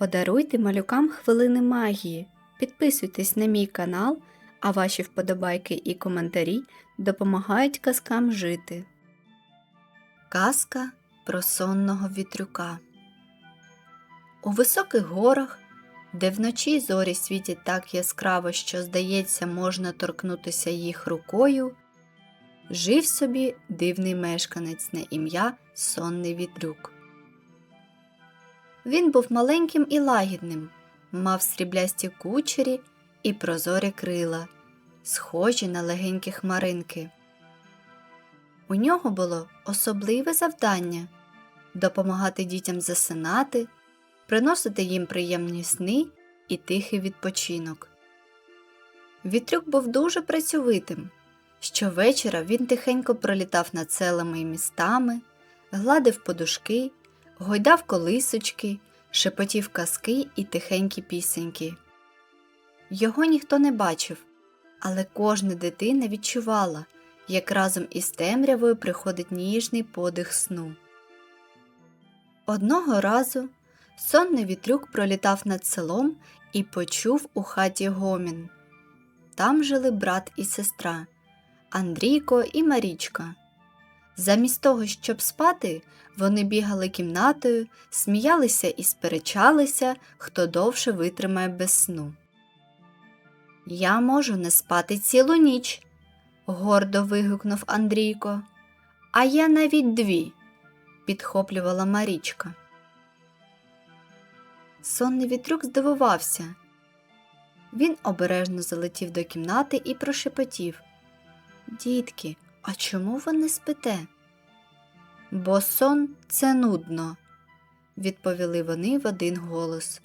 Подаруйте малюкам хвилини магії. Підписуйтесь на мій канал, а ваші вподобайки і коментарі допомагають казкам жити. Казка про сонного вітрюка. У високих горах, де вночі зорі світять так яскраво, що, здається, можна торкнутися їх рукою, жив собі дивний мешканець на ім'я Сонний вітрюк. Він був маленьким і лагідним, мав сріблясті кучері і прозорі крила, схожі на легенькі хмаринки. У нього було особливе завдання допомагати дітям засинати, приносити їм приємні сни і тихий відпочинок. Вітрюк був дуже працьовитим. Щовечора він тихенько пролітав над селами і містами, гладив подушки, гойдав колисочки, шепотів казки і тихенькі пісеньки. Його ніхто не бачив, але кожна дитина відчувала, як разом із темрявою приходить ніжний подих сну. Одного разу сонний вітрюк пролітав над селом і почув у хаті гомін. Там жили брат і сестра Андрійко і Марічка. Замість того, щоб спати, вони бігали кімнатою, сміялися і сперечалися, хто довше витримає без сну. Я можу не спати цілу ніч, гордо вигукнув Андрійко. А я навіть дві, підхоплювала Марічка. Сонний вітрюк здивувався. Він обережно залетів до кімнати і прошепотів Дітки, а чому ви не спите? Бо сон це нудно, відповіли вони в один голос.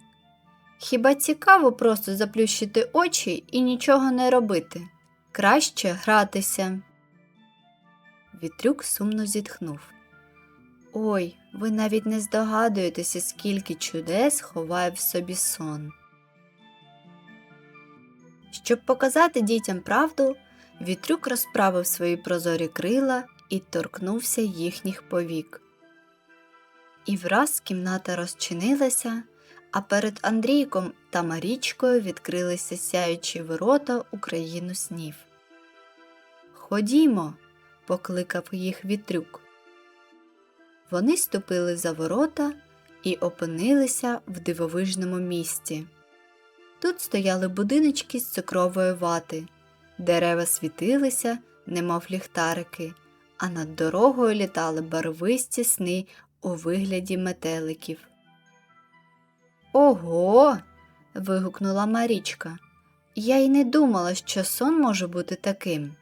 Хіба цікаво просто заплющити очі і нічого не робити? Краще гратися. Вітрюк сумно зітхнув. Ой, ви навіть не здогадуєтеся, скільки чудес ховає в собі сон. Щоб показати дітям правду, вітрюк розправив свої прозорі крила і торкнувся їхніх повік. І враз кімната розчинилася, а перед Андрійком та Марічкою відкрилися сяючі ворота у країну снів. Ходімо, покликав їх вітрюк. Вони ступили за ворота і опинилися в дивовижному місті. Тут стояли будиночки з цукрової вати, дерева світилися, немов ліхтарики, а над дорогою літали барвисті сни у вигляді метеликів. Ого. вигукнула Марічка. Я й не думала, що сон може бути таким.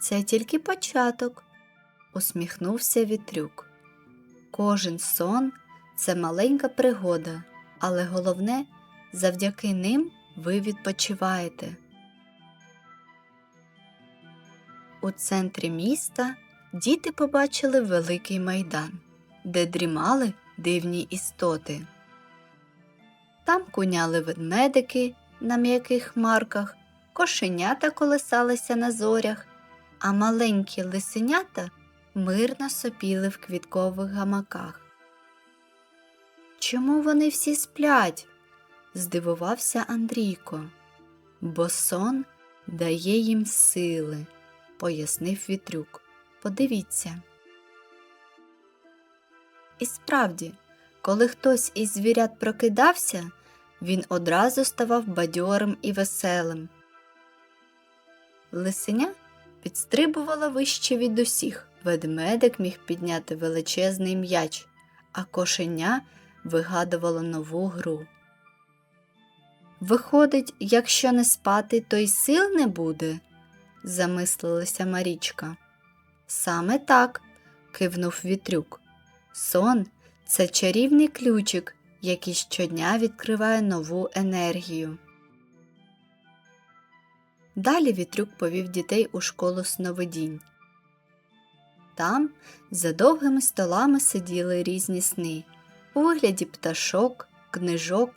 Це тільки початок, усміхнувся вітрюк. Кожен сон це маленька пригода, але головне, завдяки ним ви відпочиваєте. У центрі міста діти побачили великий майдан, де дрімали дивні істоти. Там куняли ведмедики на м'яких хмарках, кошенята колесалися на зорях, а маленькі лисенята мирно сопіли в квіткових гамаках. Чому вони всі сплять? здивувався Андрійко. Бо сон дає їм сили, пояснив вітрюк. Подивіться. І справді, коли хтось із звірят прокидався, він одразу ставав бадьорим і веселим. Лисеня підстрибувала вище від усіх, ведмедик міг підняти величезний м'яч, а кошеня вигадувало нову гру. Виходить, якщо не спати, то й сил не буде, замислилася Марічка. Саме так, кивнув вітрюк. Сон це чарівний ключик, який щодня відкриває нову енергію. Далі вітрюк повів дітей у школу сновидінь. Там за довгими столами сиділи різні сни у вигляді пташок, книжок,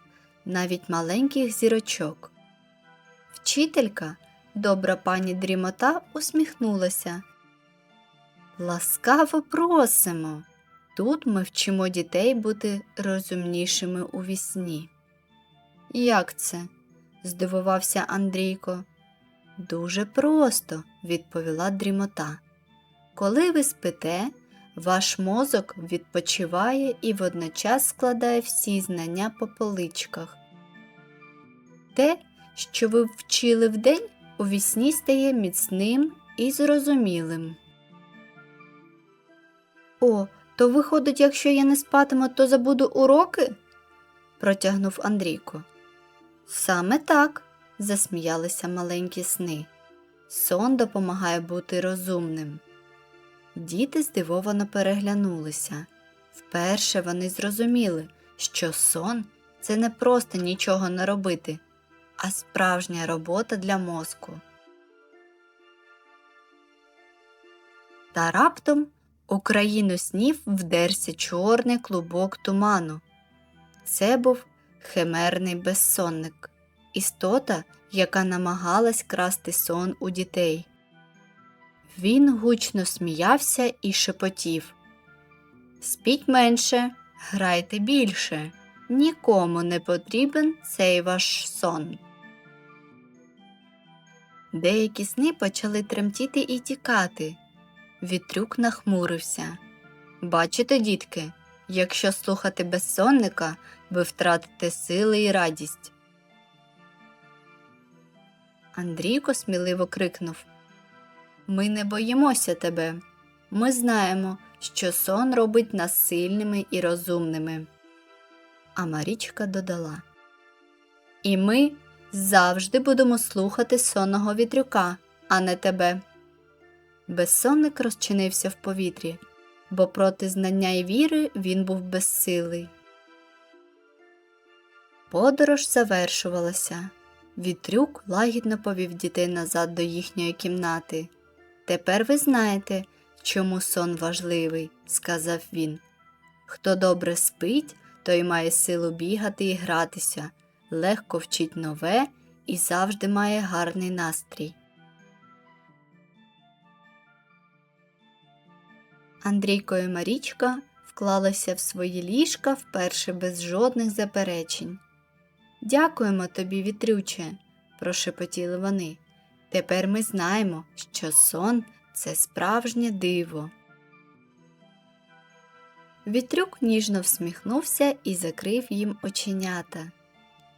навіть маленьких зірочок. Вчителька, добра пані дрімота, усміхнулася. Ласкаво просимо. тут ми вчимо дітей бути розумнішими у вісні. Як це? здивувався Андрійко. Дуже просто, відповіла дрімота. Коли ви спите, ваш мозок відпочиває і водночас складає всі знання по поличках. Те, що ви вчили вдень, у вісні стає міцним і зрозумілим. О, то виходить, якщо я не спатиму, то забуду уроки? протягнув Андрійко. Саме так, засміялися маленькі сни. Сон допомагає бути розумним. Діти здивовано переглянулися. Вперше вони зрозуміли, що сон це не просто нічого не робити, а справжня робота для мозку. Та раптом у країну снів вдерся чорний клубок туману. Це був химерний безсонник, істота, яка намагалась красти сон у дітей. Він гучно сміявся і шепотів Спіть менше, грайте більше, нікому не потрібен цей ваш сон. Деякі сни почали тремтіти і тікати. Вітрюк нахмурився. Бачите, дітки, якщо слухати безсонника, ви втратите сили і радість. Андрійко сміливо крикнув Ми не боїмося тебе. Ми знаємо, що сон робить нас сильними і розумними. А Марічка додала І ми завжди будемо слухати сонного вітрюка, а не тебе. Безсонник розчинився в повітрі, бо проти знання і віри він був безсилий. Подорож завершувалася. Вітрюк лагідно повів дітей назад до їхньої кімнати. Тепер ви знаєте, чому сон важливий, сказав він. Хто добре спить, той має силу бігати і гратися, легко вчить нове і завжди має гарний настрій. Андрійко і Марічка вклалися в свої ліжка вперше без жодних заперечень. Дякуємо тобі, вітрюче, прошепотіли вони. Тепер ми знаємо, що сон це справжнє диво. Вітрюк ніжно всміхнувся і закрив їм оченята.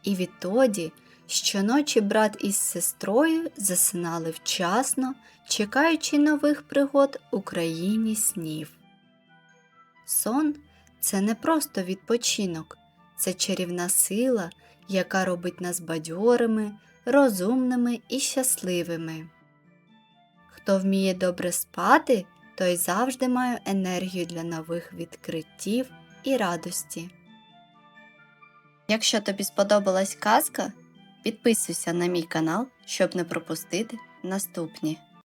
І відтоді щоночі брат із сестрою засинали вчасно, чекаючи нових пригод у країні снів. Сон це не просто відпочинок, це чарівна сила, яка робить нас бадьорими, розумними і щасливими. Хто вміє добре спати, той завжди має енергію для нових відкриттів і радості. Якщо тобі сподобалась казка, підписуйся на мій канал, щоб не пропустити наступні.